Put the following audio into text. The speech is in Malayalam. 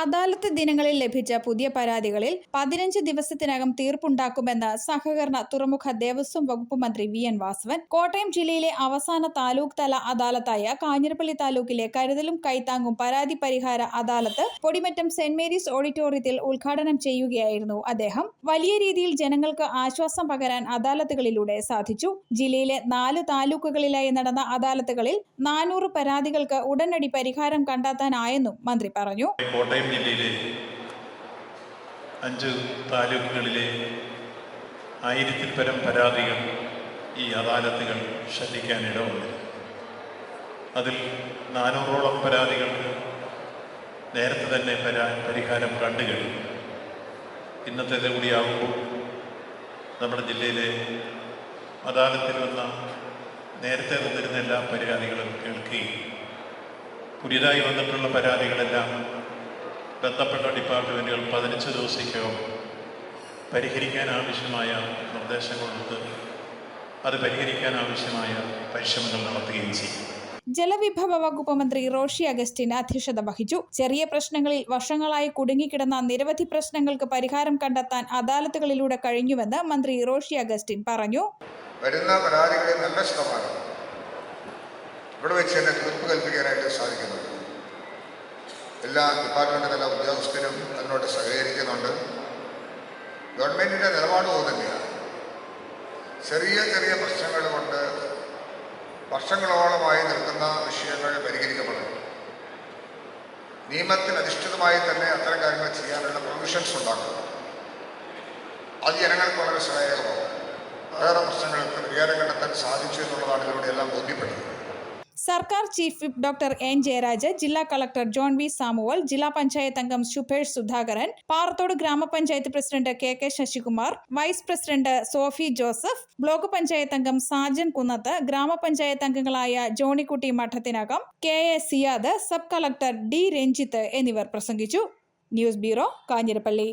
അദാലത്ത് ദിനങ്ങളിൽ ലഭിച്ച പുതിയ പരാതികളിൽ പതിനഞ്ച് ദിവസത്തിനകം തീർപ്പുണ്ടാക്കുമെന്ന് സഹകരണ തുറമുഖ ദേവസ്വം വകുപ്പ് മന്ത്രി വി എൻ വാസവൻ കോട്ടയം ജില്ലയിലെ അവസാന താലൂക്ക് തല അദാലത്തായ കാഞ്ഞിരപ്പള്ളി താലൂക്കിലെ കരുതലും കൈത്താങ്ങും പരാതി പരിഹാര അദാലത്ത് പൊടിമറ്റം സെന്റ് മേരീസ് ഓഡിറ്റോറിയത്തിൽ ഉദ്ഘാടനം ചെയ്യുകയായിരുന്നു അദ്ദേഹം. വലിയ രീതിയിൽ ജനങ്ങൾക്ക് ആശ്വാസം പകരാൻ അദാലത്തുകളിലൂടെ സാധിച്ചു. ജില്ലയിലെ നാല് താലൂക്കുകളിലായി നടന്ന അദാലത്തുകളിൽ നാനൂറ് പരാതികൾക്ക് ഉടനടി പരിഹാരം കണ്ടെത്താനായെന്നും മന്ത്രി പറഞ്ഞു. കോട്ടയം ജില്ലയിലെ അഞ്ച് താലൂക്കുകളിലെ ആയിരത്തിൽ പരം പരാതികൾ ഈ അദാലത്തുകൾ ശ്രദ്ധിക്കാനിടമുണ്ട് അതിൽ നാനൂറോളം പരാതികൾക്ക് നേരത്തെ തന്നെ പരാ പരിഹാരം കണ്ടു കഴിഞ്ഞു. ഇന്നത്തേത് കൂടിയാകുമ്പോൾ നമ്മുടെ ജില്ലയിലെ അദാലത്തിൽ വന്ന നേരത്തെ വന്നിരുന്ന എല്ലാ പരാതികളും കേൾക്കുകയും പുതിയതായി വന്നിട്ടുള്ള പരാതികളെല്ലാം ബന്ധപ്പെട്ട ഡിപ്പാർട്ട്മെന്റുകൾ പതിനഞ്ച് ദിവസത്തേക്കകം പരിഹരിക്കാൻ ആവശ്യമായ നിർദ്ദേശങ്ങൾ കൊടുത്ത് അത് പരിഹരിക്കാൻ ആവശ്യമായ പരിശ്രമങ്ങൾ നടത്തുകയും ചെയ്യും. ജലവിഭവ വകുപ്പ് മന്ത്രി റോഷി അഗസ്റ്റിൻ അധ്യക്ഷത വഹിച്ചു. ചെറിയ പ്രശ്നങ്ങളിൽ വർഷങ്ങളായി കുടുങ്ങിക്കിടന്ന നിരവധി പ്രശ്നങ്ങൾക്ക് പരിഹാരം കണ്ടെത്താൻ അദാലത്തുകളിലൂടെ കഴിഞ്ഞുവെന്ന് മന്ത്രി റോഷി അഗസ്റ്റിൻ പറഞ്ഞു. വരുന്ന പരാതികളിൽ നല്ല ശതമാനം ഇവിടെ വെച്ച് തന്നെ തീർപ്പ് കൽപ്പിക്കാനായിട്ട് സാധിക്കുന്നുണ്ട്. എല്ലാ ഡിപ്പാർട്ട്മെന്റ് തല ഉദ്യോഗസ്ഥരും അതിനോട് സഹകരിക്കുന്നുണ്ട്. ഗവൺമെന്റിന്റെ നിലപാട് തന്നെയാണ് ചെറിയ ചെറിയ പ്രശ്നങ്ങൾ കൊണ്ട് വർഷങ്ങളോളമായി നിൽക്കുന്ന വിഷയങ്ങൾ പരിഹരിക്കപ്പെടുന്നു. നിയമത്തിന് അധിഷ്ഠിതമായി തന്നെ അത്തരം കാര്യങ്ങൾ ചെയ്യാനുള്ള പ്രൊവിഷൻസ് ഉണ്ടാക്കുക അത് ജനങ്ങൾക്ക് വളരെ സഹായകമാകും വേറെ പ്രശ്നങ്ങൾക്ക് പരിഹാരം കണ്ടെത്താൻ സാധിച്ചു എന്നുള്ളതാണ് ഇതിലൂടെ എല്ലാം ബോധ്യപ്പെടുന്നത്. സർക്കാർ chief whip doctor N Jayaraj ജില്ലാ കളക്ടർ ജോൺ വി സാമുവൽ ജില്ലാ പഞ്ചായത്ത് അംഗം ശുഭേഷ് സുധാകരൻ പാറത്തോട് ഗ്രാമപഞ്ചായത്ത് president K K Sasikumar vice president Sophie Joseph block panchayat അംഗം സാജൻ കുന്നത്ത് ഗ്രാമപഞ്ചായത്ത് അംഗങ്ങളായ Johnykutty Madathinakam K A Siyad sub collector D Ranjith എന്നിവർ പ്രസംഗിച്ചു. News bureau Kanjirappally.